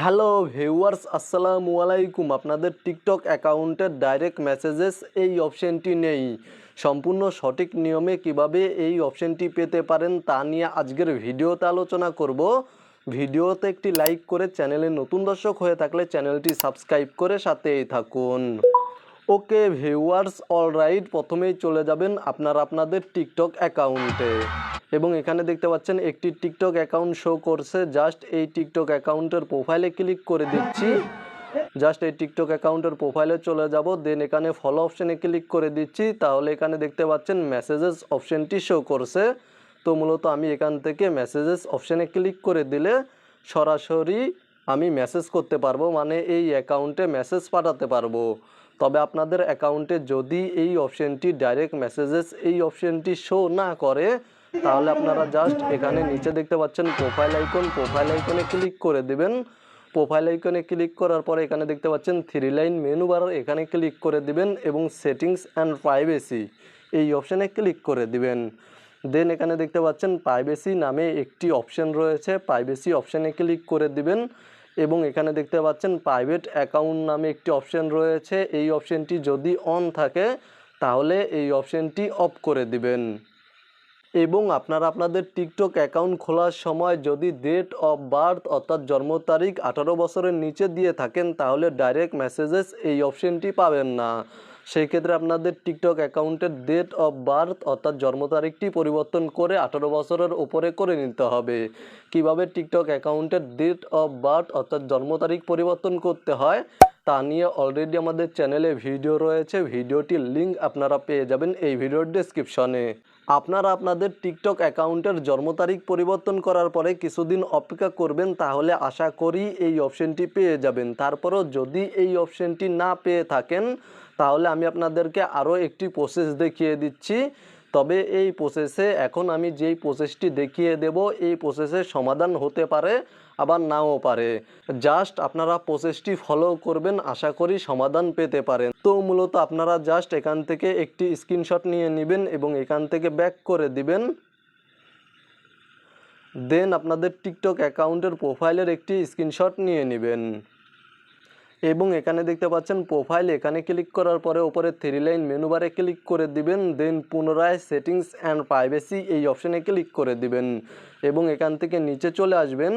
Hello viewers, আসসালামু আলাইকুম। আপনাদের টিকটক অ্যাকাউন্টের ডাইরেক্ট মেসেজেস এই অপশনটি নেই। সম্পূর্ণ সঠিক নিয়মে কীভাবে এই অপশনটি পেতে পারেন তা নিয়ে আজকের ভিডিওতে আলোচনা করব। ভিডিওতে একটি লাইক করে চ্যানেলে নতুন দর্শক হয়ে থাকলে চ্যানেলটি সাবস্ক্রাইব করে সাথেই থাকুন। ওকে ভিউয়ার্স, অলরাইট, প্রথমেই চলে যাবেন আপনারা আপনাদের টিকটক অ্যাকাউন্টে। এবং এখানে দেখতে পাচ্ছেন একটি টিকটক অ্যাকাউন্ট শো করছে। জাস্ট এই টিকটক অ্যাকাউন্টের প্রোফাইলে ক্লিক করে দিচ্ছি। জাস্ট এই টিকটক অ্যাকাউন্টের প্রোফাইলে চলে যাব। দেন এখানে ফলো অপশানে ক্লিক করে দিচ্ছি। তাহলে এখানে দেখতে পাচ্ছেন মেসেজেস অপশানটি শো করছে। তো মূলত আমি এখান থেকে মেসেজেস অপশানে ক্লিক করে দিলে সরাসরি আমি মেসেজ করতে পারব মানে এই অ্যাকাউন্টে মেসেজ পাঠাতে পারব। তবে আপনাদের অ্যাকাউন্টে যদি এই অপশানটি ডাইরেক্ট মেসেজেস এই অপশানটি শো না করে তাহলে আপনারা জাস্ট এখানে নিচে দেখতে পাচ্ছেন প্রোফাইল আইকন প্রোফাইল আইকনে ক্লিক করে দিবেন। প্রোফাইল আইকনে ক্লিক করার পরে এখানে দেখতে পাচ্ছেন থ্রি লাইন মেনু বার এখানে ক্লিক করে দিবেন এবং সেটিংস অ্যান্ড প্রাইভেসি এই অপশানে ক্লিক করে দিবেন। দেন এখানে দেখতে পাচ্ছেন প্রাইভেসি নামে একটি অপশন রয়েছে প্রাইভেসি অপশানে ক্লিক করে দিবেন এবং এখানে দেখতে পাচ্ছেন প্রাইভেট অ্যাকাউন্ট নামে একটি অপশন রয়েছে, এই অপশনটি যদি অন থাকে তাহলে এই অপশনটি অফ করে দিবেন। এবং আপনারা আপনাদের টিকটক অ্যাকাউন্ট খোলার সময় যদি ডেট অফ বার্থ অর্থাৎ জন্ম তারিখ আঠারো বছরের নিচে দিয়ে থাকেন, তাহলে ডাইরেক্ট মেসেজেস এই অপশনটি পাবেন না। সেই ক্ষেত্রে আপনাদের টিকটক অ্যাকাউন্টের ডেট অফ বার্থ অর্থাৎ জন্ম তারিখটি পরিবর্তন করে আঠারো বছরের উপরে করে নিতে হবে। কীভাবে টিকটক অ্যাকাউন্টের ডেট অফ বার্থ অর্থাৎ জন্ম তারিখ পরিবর্তন করতে হয়? তা নিয়ে অলরেডি আমাদের চ্যানেলে ভিডিও রয়েছে। ভিডিওটির লিঙ্ক আপনারা পেয়ে যাবেন এই ভিডিওর ডেসক্রিপশনে আপনারা আপনাদের টিকটক অ্যাকাউন্টের জন্ম তারিখ পরিবর্তন করার পরে কিছুদিন অপেক্ষা করবেন, তাহলে আশা করি এই অপশনটি পেয়ে যাবেন। তারপরও যদি এই অপশনটি না পেয়ে থাকেন, তাহলে আমি আপনাদেরকে আরও একটি প্রসেস দেখিয়ে দিচ্ছি। তবে এই প্রসেসে এখন আমি যেই প্রসেসটি দেখিয়ে দেব, এই প্রসেসের সমাধান হতে পারে, আবার নাও পারে। জাস্ট আপনারা প্রসেসটি ফলো করবেন, আশা করি সমাধান পেতে পারেন। তো মূলত আপনারা জাস্ট এখান থেকে একটি স্ক্রিনশট নিয়ে নেবেন এবং এখান থেকে ব্যাক করে দিবেন। দেন আপনাদের টিকটক অ্যাকাউন্টের প্রোফাইলের একটি স্ক্রিনশট নিয়ে নেবেন। এবং এখানে দেখতে পাচ্ছেন প্রোফাইল এখানে ক্লিক করার পরে ওপরে থ্রি লাইন মেনু বারে ক্লিক করে দিবেন দেন পুনরায় সেটিংস অ্যান্ড প্রাইভেসি এই অপশানে ক্লিক করে দিবেন। এবং এখান থেকে নিচে চলে আসবেন,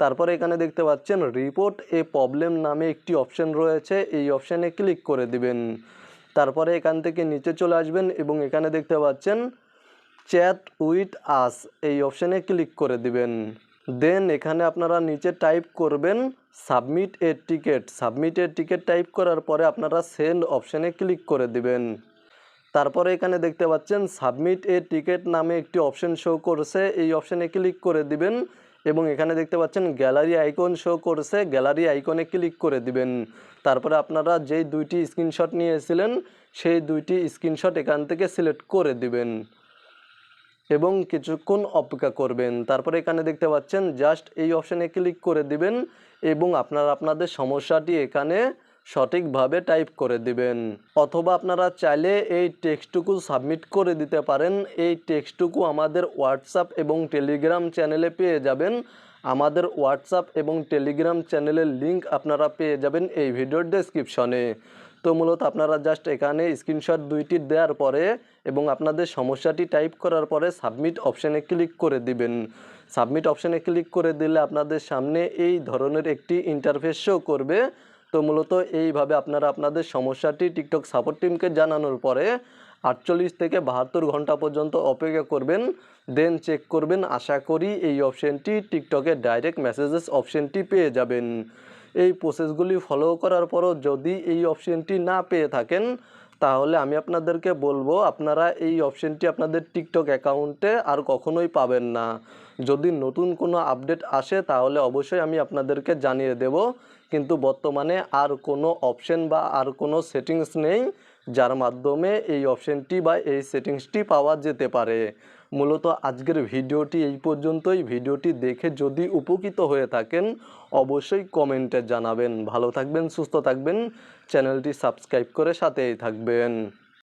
তারপরে এখানে দেখতে পাচ্ছেন রিপোর্ট এ প্রবলেম নামে একটি অপশান রয়েছে, এই অপশানে ক্লিক করে দিবেন। তারপরে এখান থেকে নিচে চলে আসবেন এবং এখানে দেখতে পাচ্ছেন চ্যাট উইথ আস এই অপশানে ক্লিক করে দিবেন। দেন এখানে আপনারা নিচে টাইপ করবেন submit a ticket, submit a ticket type করার পরে আপনারা সেন্ড অপশানে ক্লিক করে দিবেন। তারপরে এখানে দেখতে পাচ্ছেন, সাবমিট এ টিকিট নামে একটি অপশন শো করছে, এই অপশানে ক্লিক করে দিবেন এবং এখানে দেখতে পাচ্ছেন, গ্যালারি আইকন শো করছে, গ্যালারি আইকনে ক্লিক করে দিবেন। তারপরে আপনারা যেই দুইটি স্ক্রিনশট নিয়েছিলেন, সেই দুইটি স্ক্রিনশট এখান থেকে সিলেক্ট করে দিবেন। এবং কিছুক্ষণ অপেক্ষা করবেন। তারপরে এখানে দেখতে পাচ্ছেন জাস্ট এই অপশানে ক্লিক করে দিবেন এবং আপনারা আপনাদের সমস্যাটি এখানে সঠিকভাবে টাইপ করে দিবেন। অথবা আপনারা চাইলে এই টেক্সটুকু সাবমিট করে দিতে পারেন। এই টেক্সটুকু আমাদের হোয়াটসঅ্যাপ এবং টেলিগ্রাম চ্যানেলে পেয়ে যাবেন। আমাদের হোয়াটসঅ্যাপ এবং টেলিগ্রাম চ্যানেলের লিংক আপনারা পেয়ে যাবেন এই ভিডিওর ডেসক্রিপশনে তো মূলত আপনারা জাস্ট এখানে স্ক্রিনশট দুইটি দেওয়ার পরে এবং আপনাদের সমস্যাটি টাইপ করার পরে সাবমিট অপশানে ক্লিক করে দিবেন। সাবমিট অপশানে ক্লিক করে দিলে আপনাদের সামনে এই ধরনের একটি ইন্টারফেস শো করবে। তো মূলত এইভাবে আপনারা আপনাদের সমস্যাটি টিকটক সাপোর্ট টিমকে জানানোর পরে আটচল্লিশ থেকে বাহাত্তর ঘণ্টা পর্যন্ত অপেক্ষা করবেন দেন চেক করবেন। আশা করি এই অপশানটি টিকটকে ডাইরেক্ট মেসেজেস অপশানটি পেয়ে যাবেন। এই প্রসেসগুলি ফলো করার পরও যদি এই অপশানটি না পেয়ে থাকেন, তাহলে আমি আপনাদেরকে বলব, আপনারা এই অপশানটি আপনাদের টিকটক অ্যাকাউন্টে আর কখনোই পাবেন না। যদি নতুন কোনো আপডেট আসে, তাহলে অবশ্যই আমি আপনাদেরকে জানিয়ে দেব। কিন্তু বর্তমানে আর কোনো অপশন বা আর কোনো সেটিংস নেই, যার মাধ্যমে এই অপশানটি বা এই সেটিংসটি পাওয়া যেতে পারে। মূলত আজকের ভিডিওটি এই পর্যন্তই। ভিডিওটি দেখে যদি উপকৃত হয়ে থাকেন, অবশ্যই কমেন্টে জানাবেন। ভালো থাকবেন, সুস্থ থাকবেন। চ্যানেলটি সাবস্ক্রাইব করে সাথেই থাকবেন।